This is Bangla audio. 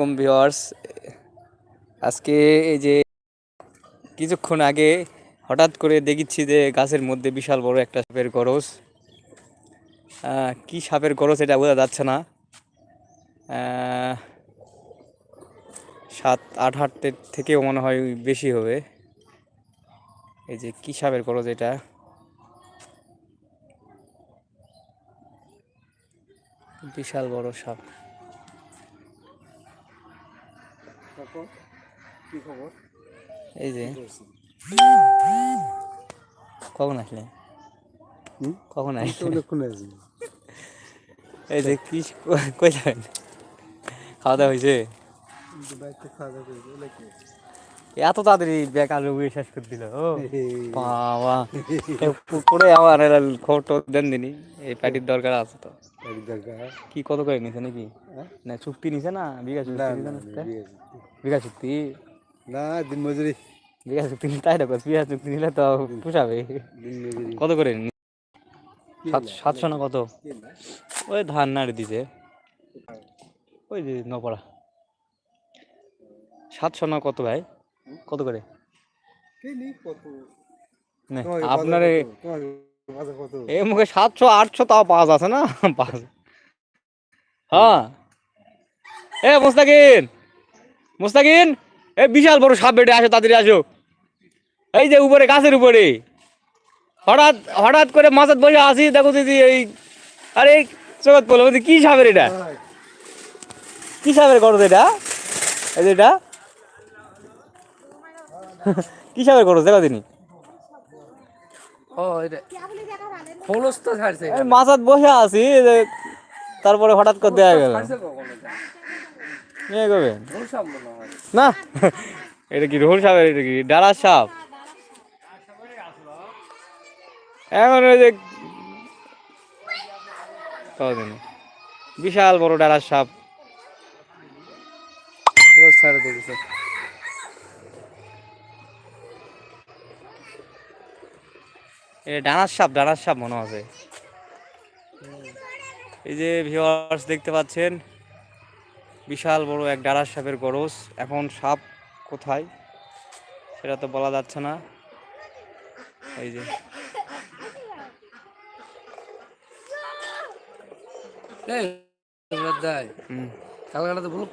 আলাইকুম ভিউয়ার্স। আজকে এই যে কিছুক্ষণ আগে হঠাৎ করে দেখেছি যে গাছের মধ্যে বিশাল বড় একটা সাপের গরজ। কি সাপের গরজ এটা বোঝা যাচ্ছে না। সাত, আট হাটের থেকেও মনে হয় বেশি হবে। এই যে কি সাপের গরজ এটা? বিশাল বড় সাপ। কি খবর? এই যে। কখন আসলে? কখন আসলে? এই যে কি কই যাবেন? খাওয়া দাওয়া হয়েছে? এত তাড়াতাড়ি ব্যাগ আলু শেষ করে দিল ও বাবা। এ পুকুরে আমার খবর দেন দিনি এই প্যাটির দরকার আছে তো। এক কি কত করে নিছে নাকি? হ্যাঁ? না চুক্তি নিছে না? বিঘা চুক্তি। বিঘা চুক্তি। না দিন মজুরি। বিঘা চুক্তি তাই দেখো বিঘা চুক্তি নিলে তো পোষাবে। কত করে? সাতশো না কত? ওই ধান নাড়ি দিছে। ওই যে নপড়া। সাতশো না কত ভাই? কত করে? আপনার এ- মুখে সাতশো আটশো তাও পাওয়া যাচ্ছে না? পাঁচ। হ্যাঁ। এ মুস্তাকিন মুস্তাকিন এ বিশাল বড় সাপ বেটে আসো তাড়াতাড়ি আসো। এই যে উপরে গাছের উপরে। হঠাৎ হঠাৎ করে মাথাত বসে আসি দেখো দিদি এই আরে জগৎ বলো বলছি, কি সাপের এটা? কি সাপের গরজ এটা? এই যে এটা? কি সাপের গরজ দেখা দিনি। ও এটা খোলস তো ছাড়ছে মাথাত বসে আছি তারপরে হঠাৎ করে দেয়া গেল। নিয়ে না এটা কি রোহল সাপের এটা কি ডালার সাপ? এখন ওই যে কদিন বিশাল বড় ডালার সাপ। ছাড়ে দেখেছে? এটা ডানার সাপ ডানার সাপ মনে হবে এই যে ভিউয়ার্স দেখতে পাচ্ছেন বিশাল বড় এক ডানার সাপের গরজ এখন সাপ কোথায় সেটা তো বলা যাচ্ছে না এই যে হুম কালকাটা তো ব্লক